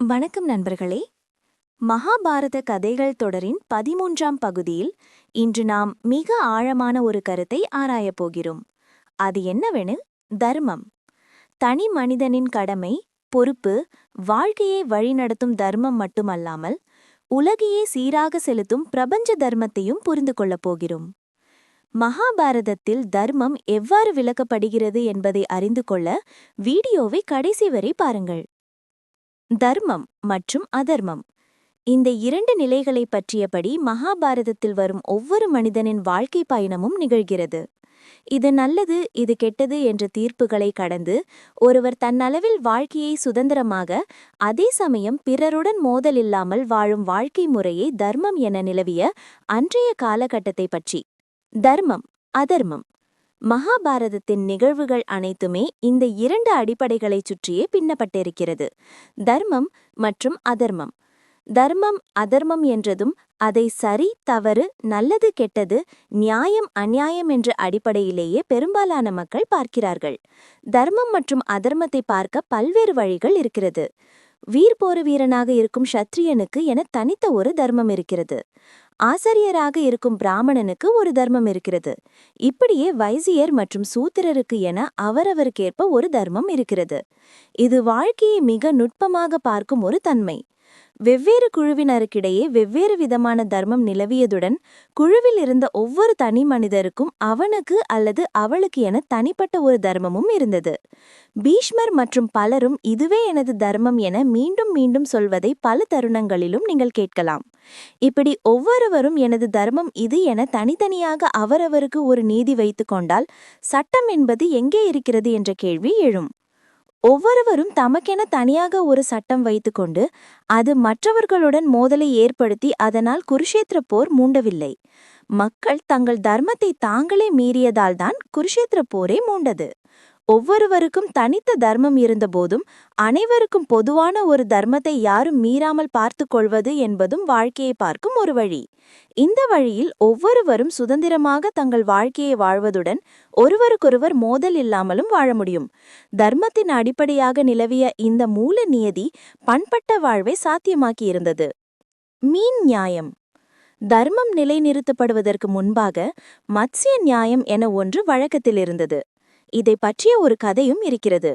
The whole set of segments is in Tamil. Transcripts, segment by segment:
வணக்கம் நண்பர்களே. மகாபாரத கதைகள் தொடரின் பதிமூன்றாம் பகுதியில் இன்று நாம் மிக ஆழமான ஒரு கருத்தை ஆராயப் போகிறோம். அது என்னவெனில் தர்மம். தனி மனிதனின் கடமை பொறுப்பு வாழ்க்கையை வழிநடத்தும் தர்மம் மட்டுமல்லாமல் உலகையே சீராக செலுத்தும் பிரபஞ்ச தர்மத்தையும் புரிந்து கொள்ளப் போகிறோம். மகாபாரதத்தில் தர்மம் எவ்வாறு விளக்கப்படுகிறது என்பதை அறிந்து கொள்ள வீடியோவை கடைசி வரை பாருங்கள். தர்மம் மற்றும் அதர்மம். இந்த இரண்டு நிலைகளை பற்றியபடி மகாபாரதத்தில் வரும் ஒவ்வொரு மனிதனின் வாழ்க்கை பயணமும் நிகழ்கிறது. இது நல்லது இது கெட்டது என்ற தீர்ப்புகளை கடந்து ஒருவர் தன்னளவில் வாழ்க்கையை சுதந்திரமாக அதே சமயம் பிறருடன் மோதல் இல்லாமல் வாழும் வாழ்க்கை முறையை தர்மம் என நிலவிய அன்றைய காலகட்டத்தை பற்றி. தர்மம் அதர்மம். மகாபாரதத்தின் நிகழ்வுகள் அனைத்துமே இந்த இரண்டு அடிப்படைகளைச் சுற்றியே பின்னப்பட்டிருக்கிறது. தர்மம் மற்றும் அதர்மம். தர்மம் அதர்மம் என்றதும் அதை சரி தவறு நல்லது கெட்டது நியாயம் அநியாயம் என்ற அடிப்படையிலேயே பெரும்பாலான மக்கள் பார்க்கிறார்கள். தர்மம் மற்றும் அதர்மத்தை பார்க்க பல்வேறு வழிகள் இருக்கிறது. வீர் போர் வீரனாக இருக்கும் ஷத்ரியனுக்கு என தனித்த ஒரு தர்மம் இருக்கிறது. ஆசிரியராக இருக்கும் பிராமணனுக்கு ஒரு தர்மம் இருக்கிறது. இப்படியே வைசியர் மற்றும் சூத்திரருக்கு என அவரவருக்கேற்ப ஒரு தர்மம் இருக்கிறது. இது வாழ்க்கையை மிக நுட்பமாக பார்க்கும் ஒரு தன்மை. வெவ்வேறு குழுவினருக்கிடையே வெவ்வேறு விதமான தர்மம் நிலவியதுடன் குழுவில் இருந்த ஒவ்வொரு தனி மனிதருக்கும் அவனுக்கு அல்லது அவளுக்கு என தனிப்பட்ட ஒரு தர்மமும் இருந்தது. பீஷ்மர் மற்றும் பலரும் இதுவே எனது தர்மம் என மீண்டும் மீண்டும் சொல்வதை பல தருணங்களிலும் நீங்கள் கேட்கலாம். இப்படி ஒவ்வொருவரும் எனது தர்மம் இது என தனித்தனியாக அவரவருக்கு ஒரு நீதி வைத்து கொண்டால் சட்டம் என்பது எங்கே இருக்கிறது என்ற கேள்வி எழும். ஒவ்வொருவரும் தமக்கென தனியாக ஒரு சட்டம் வைத்துக்கொண்டு அது மற்றவர்களுடன் மோதலை ஏற்படுத்தி அதனால் குருஷேத்திர போர் மூண்டவில்லை. மக்கள் தங்கள் தர்மத்தை தாங்களே மீறியதால்தான் குருஷேத்திர போரே மூண்டது. ஒவ்வொருவருக்கும் தனித்த தர்மம் இருந்தபோதும் அனைவருக்கும் பொதுவான ஒரு தர்மத்தை யாரும் மீறாமல் பார்த்து கொள்வது என்பதும் வாழ்க்கையை பார்க்கும் ஒரு வழி. இந்த வழியில் ஒவ்வொருவரும் சுதந்திரமாக தங்கள் வாழ்க்கையை வாழ்வதுடன் ஒருவருக்கொருவர் மோதல் இல்லாமலும் வாழ முடியும். தர்மத்தின் அடிப்படையாக நிலவிய இந்த மூல நியதி பண்பட்ட வாழ்வை சாத்தியமாக்கியிருந்தது. மீன் நியாயம். தர்மம் நிலைநிறுத்தப்படுவதற்கு முன்பாக மத்ஸ்ய நியாயம் என ஒன்று வழக்கத்தில் இருந்தது இதை பற்றிய ஒரு கதையும் இருக்கிறது.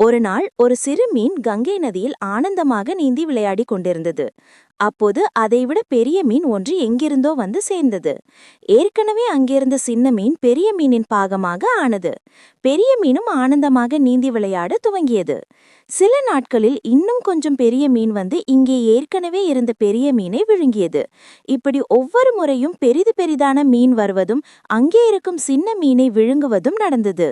ஒரு நாள் ஒரு சிறு மீன் கங்கை நதியில் ஆனந்தமாக நீந்தி விளையாடிக் கொண்டிருந்தது. அப்போது அதைவிட பெரிய மீன் ஒன்று எங்கிருந்தோ வந்து சேர்ந்தது. ஏற்கனவே அங்கிருந்த சின்ன மீன் பெரிய மீனின் பாகமாக ஆனது. பெரிய மீனும் ஆனந்தமாக நீந்தி விளையாட துவங்கியது. சில நாட்களில் இன்னும் கொஞ்சம் பெரிய மீன் வந்து இங்கே ஏற்கனவே இருந்த பெரிய மீனை விழுங்கியது. இப்படி ஒவ்வொரு முறையும் பெரிது பெரிதான மீன் வருவதும் அங்கே இருக்கும் சின்ன மீனை விழுங்குவதும் நடந்தது.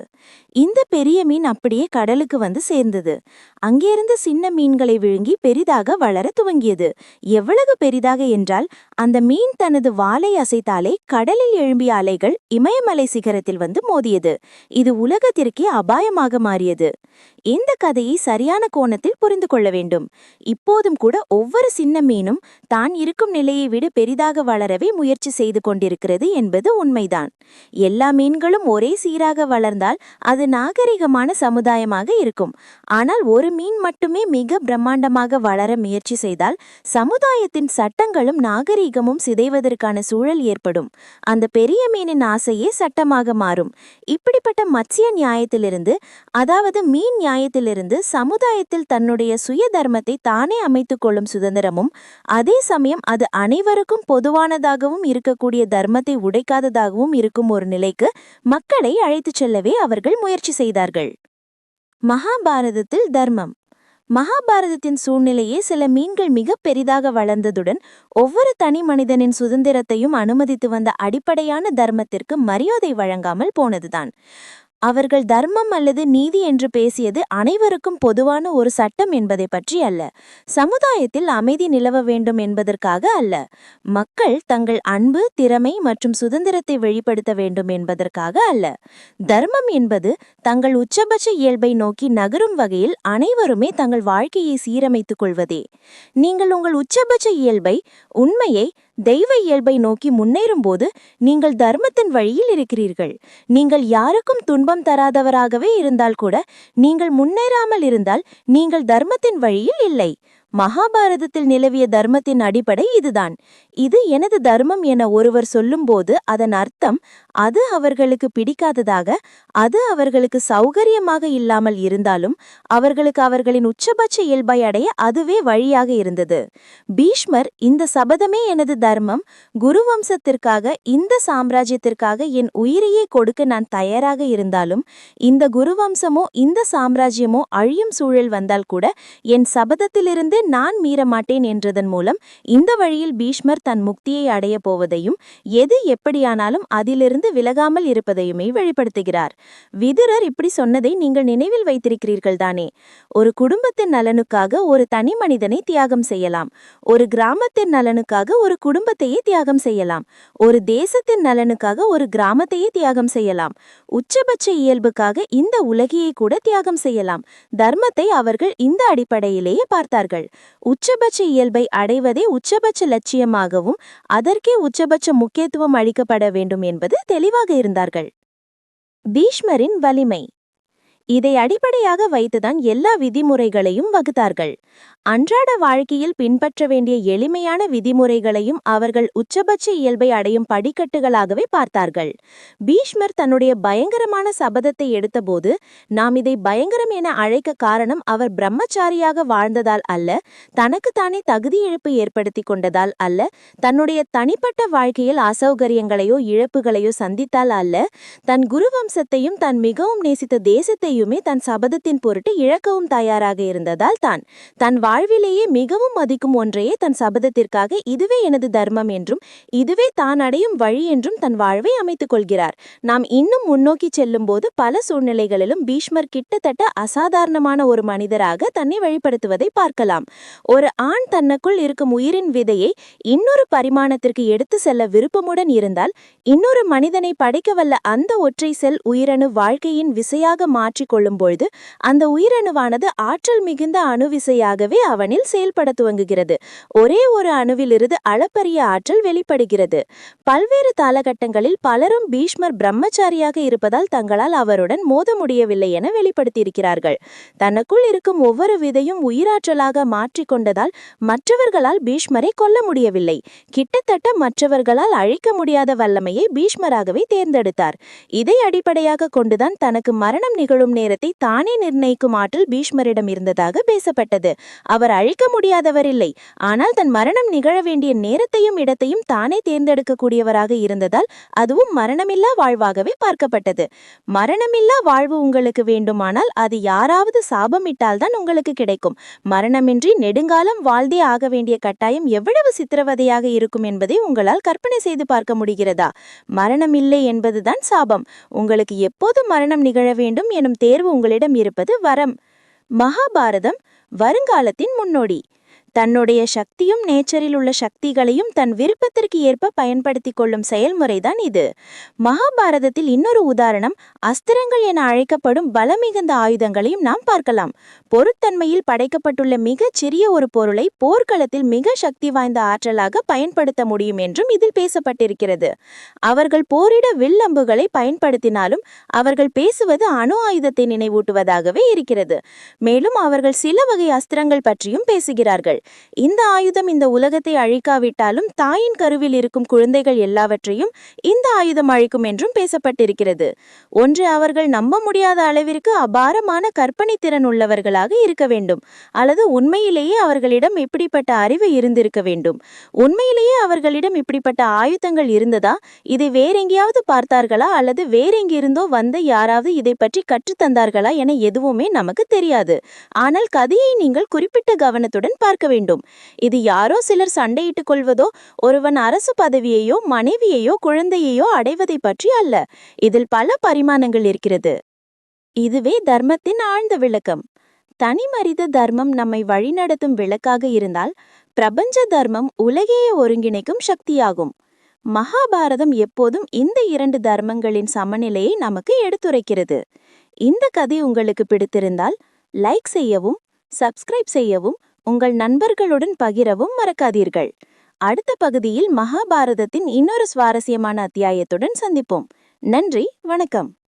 இந்த பெரிய மீன் அப்படியே கடலுக்கு வந்து சேர்ந்தது. அங்கிருந்த சின்ன மீன்களை விழுங்கி பெரிதாக வளர துவங்கியது. எவ்வளவு பெரிதாக என்றால் அந்த மீன் தனது வாலை அசைத்தாலே கடலில் எழும்பிய அலைகள் இமயமலை சிகரத்தில் வந்து மோதியது. இது உலகத்திற்கே அபாயமாக மாறியது. இந்த கதையை சரியான கோணத்தில் புரிந்து கொள்ள வேண்டும். இப்போதும் கூட ஒவ்வொரு சின்ன மீனும் தான் இருக்கும் நிலையை விட பெரிதாக வளரவே முயற்சி செய்து கொண்டிருக்கிறது என்பது உண்மைதான். எல்லா மீன்களும் ஒரே சீராக வளர்ந்தால் அது நாகரிகமான சமுதாயமாக இருக்கும். ஆனால் ஒரு மீன் மட்டுமே மிக பிரம்மாண்டமாக வளர முயற்சி செய்தால் சமுதாயத்தின் சட்டங்களும் நாகரிகமும் சிதைவதற்கான சூழல் ஏற்படும். அந்த பெரிய மீனின் ஆசையே சட்டமாக மாறும். இப்படிப்பட்ட மத்ஸ்ய நியாயத்திலிருந்து அதாவது மீன் நியாய நியாயத்திலிருந்து சமுதாயத்தில் தன்னுடைய சுய தர்மத்தை தானே அமைத்துக் கொள்ளும் சுதந்திரமும் அதே சமயம் அது அனைவருக்கும் பொதுவானதாகவும் இருக்கக்கூடிய தர்மத்தை உடைக்காததாகவும் இருக்கும் ஒரு நிலைக்கு மக்களை அழைத்துச் செல்லவே அவர்கள் முயற்சி செய்தார்கள். மகாபாரதத்தில் தர்மம். மகாபாரதத்தின் சூழ்நிலையே சில மீன்கள் மிக பெரிதாக வளர்ந்ததுடன் ஒவ்வொரு தனி மனிதனின் சுதந்திரத்தையும் அனுமதித்து வந்த அடிப்படையான தர்மத்திற்கு மரியாதை வழங்காமல் போனதுதான். அவர்கள் தர்மம் அல்லது நீதி என்று பேசியது அனைவருக்கும் பொதுவான ஒரு சட்டம் என்பதை பற்றி அல்ல. சமுதாயத்தில் அமைதி நிலவ வேண்டும் என்பதற்காக அல்ல. மக்கள் தங்கள் அன்பு திறமை மற்றும் சுதந்திரத்தை வெளிப்படுத்த வேண்டும் என்பதற்காக அல்ல. தர்மம் என்பது தங்கள் உச்சபட்ச இயல்பை நோக்கி நகரும் வகையில் அனைவருமே தங்கள் வாழ்க்கையை சீரமைத்துக் கொள்வதே. நீங்கள் உங்கள் உச்சபட்ச இயல்பை உண்மையை தெய்வ இயல்பை நோக்கி முன்னேறும்போது நீங்கள் தர்மத்தின் வழியில் இருக்கிறீர்கள். நீங்கள் யாருக்கும் துன்பம் தராதவராகவே இருந்தால் கூட நீங்கள் முன்னேறாமல் இருந்தால் நீங்கள் தர்மத்தின் வழியில் இல்லை. மகாபாரதத்தில் நிலவிய தர்மத்தின் அடிப்படை இதுதான். இது எனது தர்மம் என ஒருவர் சொல்லும்போது அதன் அர்த்தம் அது அவர்களுக்கு பிடிக்காததாக அது அவர்களுக்கு சௌகரியமாக இல்லாமல் இருந்தாலும் அவர்களுக்கு அவர்களின் உச்சபட்ச இயல்பை அடைய அதுவே வழியாக இருந்தது. பீஷ்மர் இந்த சபதமே எனது தர்மம் குருவம்சத்திற்காக இந்த சாம்ராஜ்யத்திற்காக என் உயிரையே கொடுக்க நான் தயாராக இருந்தாலும் இந்த குருவம்சமோ இந்த சாம்ராஜ்யமோ அழியும் சூழல் வந்தால் கூட என் சபதத்திலிருந்து நான் மீறமாட்டேன் என்றதன் மூலம் இந்த வழியில் பீஷ்மர் தன் முக்தியை அடைய போவதையும் எது எப்படியானாலும் அதிலிருந்து விலகாமல் இருப்பதையுமே வெளிப்படுத்துகிறார். விதுரர் இப்படி சொன்னதை நீங்கள் நினைவில் வைத்திருக்கிறீர்கள் தானே. ஒரு குடும்பத்தின் நலனுக்காக ஒரு தனி மனிதனை தியாகம் செய்யலாம். ஒரு கிராமத்தின் நலனுக்காக ஒரு குடும்பத்தையே தியாகம் செய்யலாம். ஒரு தேசத்தின் நலனுக்காக ஒரு கிராமத்தையே தியாகம் செய்யலாம். உச்சபட்ச இயல்புக்காக இந்த உலகியை கூட தியாகம் செய்யலாம். தர்மத்தை அவர்கள் இந்த அடிப்படையிலேயே பார்த்தார்கள். உச்சபட்ச இயல்பை அடைவதே உச்சபட்ச லட்சியமாகவும் அதற்கே உச்சபட்ச முக்கியத்துவம் அளிக்கப்பட வேண்டும் என்பது தெளிவாக இருந்தார்கள். பீஷ்மரின் வலிமை. இதை அடிப்படையாக வைத்துதான் எல்லா விதிமுறைகளையும் வகுத்தார்கள். அன்றாட வாழ்க்கையில் பின்பற்ற வேண்டிய எளிமையான விதிமுறைகளையும் அவர்கள் உச்சபட்ச இயல்பை அடையும் படிக்கட்டுகளாகவே பார்த்தார்கள். பீஷ்மர் தன்னுடைய பயங்கரமான சபதத்தை எடுத்தபோது நாம் இதை பயங்கரம் என அழைக்க காரணம் அவர் பிரம்மச்சாரியாக வாழ்ந்ததால் அல்ல தனக்குத்தானே தகுதி இழப்பு ஏற்படுத்தி கொண்டதால் அல்ல தன்னுடைய தனிப்பட்ட வாழ்க்கையில் அசௌகரியங்களையோ இழப்புகளையோ சந்தித்தால் அல்ல தன் குருவம்சத்தையும் தன் மிகவும் நேசித்த தேசத்தையும் தன் சபதத்தின் பொருட்டு இழக்கவும் தயாராக இருந்ததால் தான். தன் வாழ்விலேயே மிகவும் மதிக்கும் ஒன்றையே தன் சபதத்திற்காக இதுவே எனது தர்மம் என்றும் இதுவே தான் அடையும் வழி என்றும் தன் வாழ்வை அமைத்துக் கொள்கிறார். நாம் இன்னும் முன்னோக்கி செல்லும் போது பல சூழ்நிலைகளிலும் பீஷ்மர் கிட்டத்தட்ட அசாதாரணமான ஒரு மனிதராக தன்னை வெளிப்படுத்துவதை பார்க்கலாம். ஒரு ஆண் தன்னுக்குள் இருக்கும் உயிரின் விதையை இன்னொரு பரிமாணத்திற்கு எடுத்து செல்ல விருப்பமுடன் இருந்தால் இன்னொரு மனிதனை படைக்க வல்ல அந்த ஒற்றை செல் உயிரணு வாழ்க்கையின் விசையாக மாற்றி கொள்ளும்பொழுது அந்த உயிரணுவானது ஆற்றல் மிகுந்த அணுவிசையாகவே அவனில் செயல்பட துவங்குகிறது. ஒரே ஒரு அணுவிலிருந்து அளப்பரிய ஆற்றல் வெளிப்படுகிறது. பல்வேறு காலகட்டங்களில் பலரும் பீஷ்மர் பிரம்மச்சாரியாக இருப்பதால் தங்களால் அவருடன் மோத முடியவில்லை என வெளிப்படுத்தியிருக்கிறார்கள். தனக்குள் இருக்கும் ஒவ்வொரு விதையும் உயிராற்றலாக மாற்றிக்கொண்டதால் மற்றவர்களால் பீஷ்மரை கொல்ல முடியவில்லை. கிட்டத்தட்ட மற்றவர்களால் அழிக்க முடியாத வல்லமையை பீஷ்மராகவே தேர்ந்தெடுத்தார். இதை அடிப்படையாக கொண்டுதான் தனக்கு மரணம் நிகழும் நேரத்தை தானே நிர்ணயிக்கும் ஆற்றல் பீஷ்மரிடம் இருந்ததாக பேசப்பட்டது. அவர் அழிக்க முடியாதவர் இல்லை ஆனால் தன் மரணம் நிகழ வேண்டிய நேரத்தையும் இடத்தையும் தானே தேர்ந்தெடுக்கக்கூடியவராக இருந்ததால் அதுவும் மரணமில்லா வாழ்வாகவே பார்க்கப்பட்டது. மரணமில்லா வாழ்வு உங்களுக்கு வேண்டுமானால் அது யாராவது சாபமிட்டால்தான் உங்களுக்கு கிடைக்கும். மரணமின்றி நெடுங்காலம் வாழ்ந்தே ஆக வேண்டிய கட்டாயம் எவ்வளவு சித்திரவதையாக இருக்கும் என்பதை உங்களால் கற்பனை செய்து பார்க்க முடிகிறதா? மரணமில்லை என்பதுதான் சாபம். உங்களுக்கு எப்போது மரணம் நிகழ வேண்டும் எனும் தேர்வு உங்களிடம் இருப்பது வரம். மகாபாரதம் வருங்காலத்தின் முன்னோடி. தன்னுடைய சக்தியும் நேச்சரில் உள்ள சக்திகளையும் தன் விருப்பத்திற்கு ஏற்ப பயன்படுத்திக் கொள்ளும் செயல்முறைதான் இது. மகாபாரதத்தில் இன்னொரு உதாரணம் அஸ்திரங்கள் என அழைக்கப்படும் பலமிகுந்த ஆயுதங்களையும் நாம் பார்க்கலாம். பொருத்தன்மையில் படைக்கப்பட்டுள்ள மிகச் சிறிய ஒரு பொருளை போர்க்களத்தில் மிக சக்தி வாய்ந்த ஆற்றலாக பயன்படுத்த முடியும் என்றும் இதில் பேசப்பட்டிருக்கிறது. அவர்கள் போரிட வில்லம்புகளை பயன்படுத்தினாலும் அவர்கள் பேசுவது அணு ஆயுதத்தை நினைவூட்டுவதாகவே இருக்கிறது. மேலும் அவர்கள் சில வகை அஸ்திரங்கள் பற்றியும் பேசுகிறார்கள். இந்த ஆயுதம் இந்த உலகத்தை அழிக்காவிட்டாலும் தாயின் கருவில் இருக்கும் குழந்தைகள் எல்லாவற்றையும் இந்த ஆயுதம் அழிக்கும் என்றும் பேசப்பட்டிருக்கிறது. ஒன்று அவர்கள் நம்ப முடியாத அளவிற்கு அபாரமான கற்பனை திறன் உள்ளவர்களாக இருக்க வேண்டும். அல்லது உண்மையிலேயே அவர்களிடம் இப்படிப்பட்ட அறிவு இருந்திருக்க வேண்டும். உண்மையிலேயே அவர்களிடம் இப்படிப்பட்ட ஆயுதங்கள் இருந்ததா? இதை வேறெங்கேயாவது பார்த்தார்களா? அல்லது வேறெங்கிருந்தோ வந்த யாராவது இதை பற்றி கற்றுத்தந்தார்களா? என எதுவுமே நமக்கு தெரியாது. ஆனால் கதையை நீங்கள் குறிப்பிட்ட கவனத்துடன் பார்க்க வேண்டும். இது யாரோ சிலர் சண்டையிட்டுக் கொள்வதோ ஒருவன் அரசு பதவியையோ மனைவியையோ குழந்தையையோ அடைவதை பற்றி அல்ல. இதில் பல பரிமாணங்கள் இருக்கிறது. இதுவே தர்மத்தின் ஆழ்ந்த விளக்கம். தனிமரித தர்மம் நம்மை வழிநடத்தும் விளக்காக இருந்தால் பிரபஞ்ச தர்மம் உலகையே ஒருங்கிணைக்கும் சக்தியாகும். மகாபாரதம் எப்போதும் இந்த இரண்டு தர்மங்களின் சமநிலையை நமக்கு எடுத்துரைக்கிறது. இந்த கதை உங்களுக்கு பிடித்திருந்தால் லைக் செய்யவும் சப்ஸ்கிரைப் செய்யவும் உங்கள் நண்பர்களுடன் பகிரவும் மறக்காதீர்கள். அடுத்த பகுதியில் மகாபாரதத்தின் இன்னொரு சுவாரஸ்யமான அத்தியாயத்துடன் சந்திப்போம். நன்றி வணக்கம்.